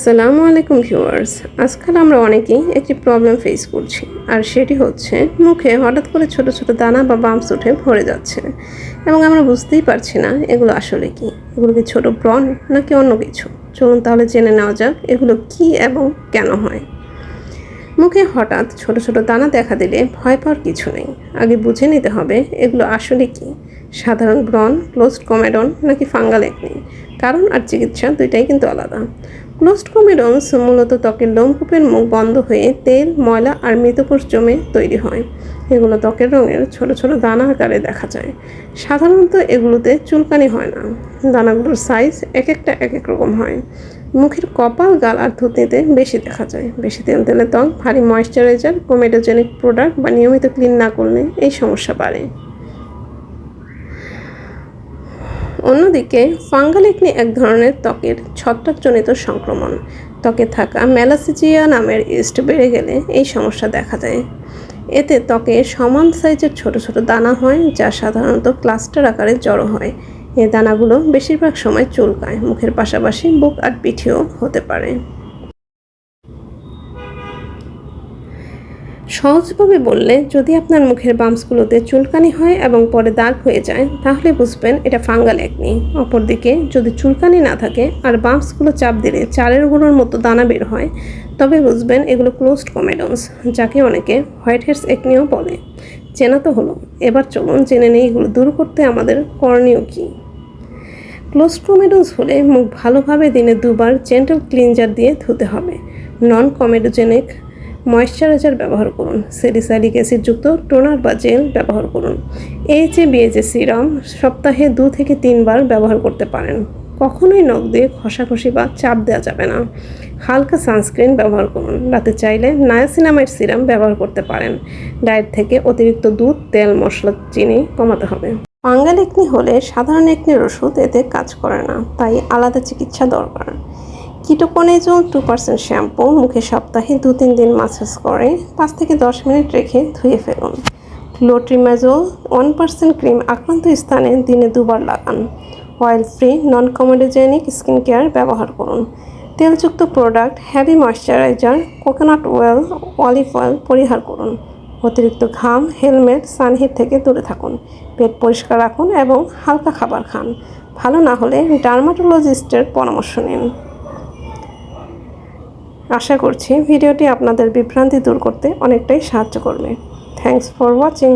আসসালামু আলাইকুম ভিউয়ার্স। আজকাল আমরা অনেকেই একটি প্রবলেম ফেস করছি, আর সেটি হচ্ছে মুখে হঠাৎ করে ছোট ছোট দানা বা বাম্পস উঠে ভরে যাচ্ছে। এবং আমরা বুঝতেই পারছি না এগুলো আসলে কি। এগুলো কি ছোট ব্রণ নাকি অন্য কিছু? চলুন তাহলে জেনে নেওয়া যাক এগুলো কি এবং কেন হয়। মুখে হঠাৎ ছোট ছোট দানা দেখা দিলে ভয় পাওয়ার কিছু নেই। আগে বুঝে নিতে হবে এগুলো আসলে কি। সাধারণ ব্রণ ক্লোজড কমেডন নাকি ফাঙ্গাল একনি কারণ আর চিকিৎসা দুইটাই কিন্তু আলাদা। ক্লোজড কমেডনস মূলত ত্বকের লোমকূপের মুখ বন্ধ হয়ে তেল, ময়লা আর মৃতকোষ জমে তৈরি হয়। এগুলো ত্বকের রঙের ছোট ছোট দানা আকারে দেখা যায়। সাধারণত এগুলোতে চুলকানি হয় না। দানাগুলোর সাইজ এক একটা এক এক রকম হয়। মুখের কপাল, গাল আর থুতনিতে বেশি দেখা যায়। বেশি তেল তেলে ত্বক ভারী ময়শ্চারাইজার কোমেডোজেনিক প্রোডাক্ট বা নিয়মিত ক্লিন না করলে এই সমস্যা বাড়ে। অন্যদিকে ফাঙ্গাল একনি এক ধরনের ত্বকের ছত্রাকজনিত সংক্রমণ। ত্বকে থাকা ম্যালাসিজিয়া নামের ইস্ট বেড়ে গেলে এই সমস্যা দেখা দেয়। এতে ত্বকে সমান সাইজের ছোট ছোট দানা হয়, যা সাধারণত ক্লাস্টার আকারে জড়ো হয়। এ দানাগুলো বেশিরভাগ সময় চুলকায়, মুখের পাশাপাশি বুক আর পিঠেও হতে পারে। সহজভাবে বললে যদি আপনার মুখের বাম্পসগুলোতে চুলকানি হয় এবং পরে দাগ হয়ে যায়, তাহলে বুঝবেন এটা ফাঙ্গাল একনি। অপরদিকে, যদি চুলকানি না থাকে আর বাম্পসগুলো চাপ দিলে চালের গুঁড়োর মতো দানা বের হয়, তবে বুঝবেন এগুলো ক্লোজড কমেডন্স যাকে অনেকে হোয়াইট হেডস একনিও বলে। চেনা তো হলো, এবার চলুন জেনে নেই এগুলো দূর করতে আমাদের করণীয় কী। ক্লোস্ট্রোমেডোজ হলে মুখ ভালোভাবে দিনে দুবার জেন্টাল ক্লিনজার দিয়ে ধুতে হবে। নন কমেডোজেনিক ময়শ্চারাইজার ব্যবহার করুন। সেরিসাইলিক অ্যাসিডযুক্ত টোনার বা জেল ব্যবহার করুন। এইচ এ বিএজে সিরাম সপ্তাহে দু থেকে তিনবার ব্যবহার করতে পারেন। কখনোই নখ দিয়ে ঘষাঘষি বা চাপ দেওয়া যাবে না। হালকা সানস্ক্রিন ব্যবহার করুন। রাতে চাইলে নায়াসিনামাইড সিরাম ব্যবহার করতে পারেন। ডায়েট থেকে অতিরিক্ত দুধ, তেল, মশলা, চিনি কমাতে হবে। ফাঙ্গাল একনি হলে সাধারণ একনির ওষুধ এতে কাজ করে না। তাই আলাদা চিকিৎসা দরকার। কিটোকোনেজল টু পার্সেন্ট শ্যাম্পু মুখে সপ্তাহে দু তিন দিন মাসাজ করে পাঁচ থেকে দশ মিনিট রেখে ধুয়ে ফেলুন। ক্লোট্রিমাজল ওয়ান পার্সেন্ট ক্রিম আক্রান্ত স্থানে দিনে দুবার লাগান। Oil free non comedogenic skin care ব্যবহার করুন। তেলযুক্ত product heavy moisturiser coconut oil olive oil পরিহার করুন। অতিরিক্ত ঘাম হেলমেট সানহিট থেকে দূরে থাকুন। পেট পরিষ্কার রাখুন এবং হালকা খাবার খান। ভালো না হলে ডার্মাটোলজিস্টের পরামর্শ নিন। আশা করছি ভিডিওটি আপনাদের বিভ্রান্তি দূর করতে অনেকটাই সাহায্য করবে। Thanks for watching